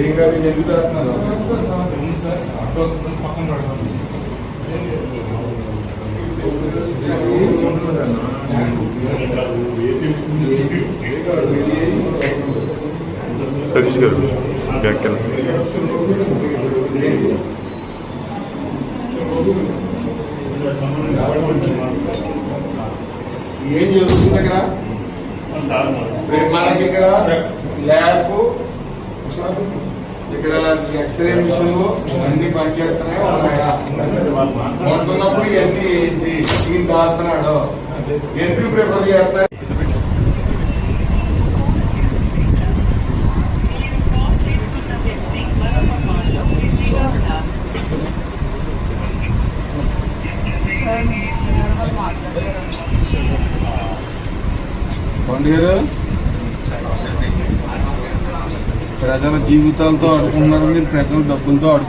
ఏం కాదు ఎందుకు చేస్తున్నారు సతీష్ గారు బ్యాంక్ వెళ్ళి ఏం జరుగుతుంది ఇక్కడ రేపు మనకి ఇక్కడ ల్యాబ్ ఇక్కడ ఎక్స్రే మిషన్ అన్ని పనిచేస్తున్నాయి. ఉంటున్నప్పుడు ఇవన్నీ ఏంటి? ఈయన దాస్తున్నాడు ఎందుకు ప్రిఫర్ చేస్తున్నారు? పండుగ ప్రజల జీవితాలతో ఆడుకుంటున్నారు మీరు ప్రజల డబ్బులతో?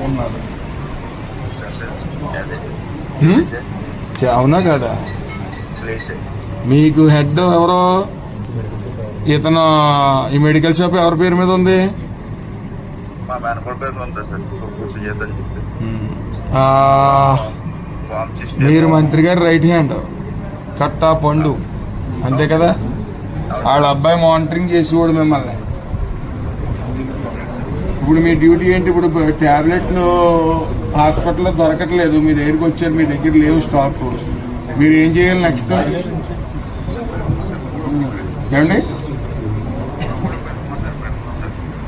చ- అవునా కదా? మీకు హెడ్ ఎవరో? ఇతను ఈ మెడికల్ షాప్ ఎవరి పేరు మీద ఉంది? మీరు మంత్రి గారి రైట్ హ్యాండ్. కట్టా పండు. అంతే కదా? వాళ్ళ అబ్బాయి మానిటరింగ్ చేసేవాడు మిమ్మల్ని. ఇప్పుడు మీ డ్యూటీ ఏంటి? ఇప్పుడు టాబ్లెట్లు హాస్పిటల్లో దొరకట్లేదు. మీ దగ్గరికి వచ్చారు. మీ దగ్గర లేవు స్టాక్. మీరు ఏం చేయాలి నెక్స్ట్ ఏమండి?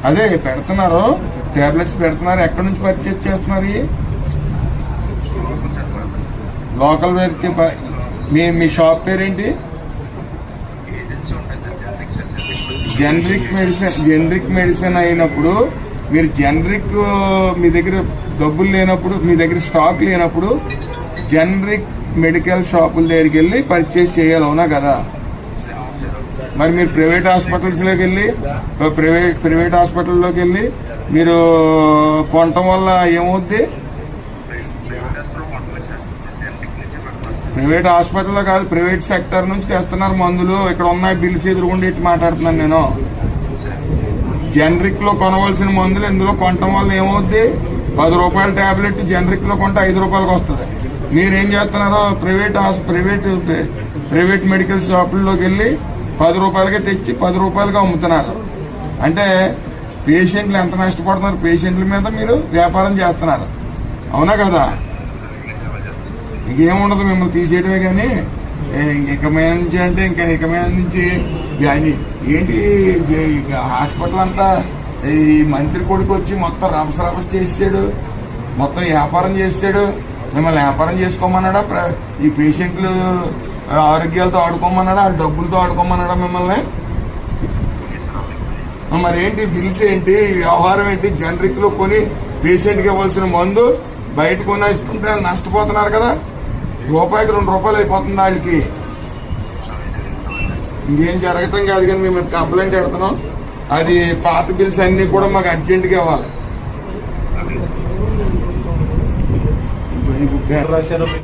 అదే పెడుతున్నారు. టాబ్లెట్స్ పెడుతున్నారు. ఎక్కడి నుంచి పర్చేజ్ చేస్తున్నారు లోకల్ వ్యక్తి మీ మీ షాప్ పేరేంటి? జనరిక్ మెడిసిన్ జనరిక్ మెడిసిన్ అయినప్పుడు మీరు జనరిక్ uh, మీ దగ్గర డబ్బులు లేనప్పుడు మీ దగ్గర స్టాక్ లేనప్పుడు జనరిక్ మెడికల్ షాపుల దగ్గరికి వెళ్ళి పర్చేస్ చేయాలి అవునా కదా? మరి మీరు ప్రైవేట్ హాస్పిటల్స్లోకి వెళ్ళి ప్రైవేట్ ప్రైవేట్ హాస్పిటల్లోకి వెళ్ళి మీరు uh, కొనటం వల్ల ఏమవుద్ది? ప్రైవేట్ హాస్పిటల్లో కాదు ప్రైవేట్ సెక్టర్ నుంచి తెస్తున్నారు మందులు. ఇక్కడ ఉన్నాయి బిల్స్ ఎదురుగుండి ఇటు మాట్లాడుతున్నాను నేను. జనరిక్లో కొనవలసిన మందులు ఇందులో కొనటం వల్ల ఏమవుద్ది? పది రూపాయల టాబ్లెట్ జనరిక్లో కొంటే ఐదు రూపాయలకు వస్తుంది. మీరేం చేస్తున్నారు ప్రైవేట్ ప్రైవేట్ ప్రైవేట్ మెడికల్ షాపుల్లోకి వెళ్ళి పది రూపాయలకే తెచ్చి పది రూపాయలుగా అమ్ముతున్నారు. అంటే పేషెంట్లు ఎంత నష్టపడుతున్నారు? పేషెంట్ల మీద మీరు వ్యాపారం చేస్తున్నారు. అవునా కదా? ఇంకేముండదు మిమ్మల్ని తీసేయడమే కానీ ఏ, ఇక మీద నుంచి అంటే ఇంకా ఇక మీద నుంచి కానీ ఏంటి హాస్పిటల్ అంతా ఈ మంత్రి కొడుకు వచ్చి మొత్తం రభస రభస చేసాడు మొత్తం వ్యాపారం చేసాడు మిమ్మల్ని వ్యాపారం చేసుకోమన్నాడా? ఈ పేషెంట్లు ఆరోగ్యాలతో ఆడుకోమన్నాడా? ఆ డబ్బులతో ఆడుకోమన్నాడా మిమ్మల్ని? మరి ఏంటి బిల్స్ ఏంటి? వ్యవహారం ఏంటి? జనరిక్లో కొని పేషెంట్కి ఇవ్వాల్సిన మందు బయట కొని ఇస్తుంటే నష్టపోతున్నారు కదా. రూపాయికి రెండు రూపాయలు అయిపోతుంది వాళ్ళకి. ఇంకేం జరగటం కాదు కానీ మేము కంప్లైంట్ పెడుతున్నాం. అది పాత బిల్స్ అన్ని కూడా మాకు అర్జెంట్గా ఇవ్వాలి. రాశారు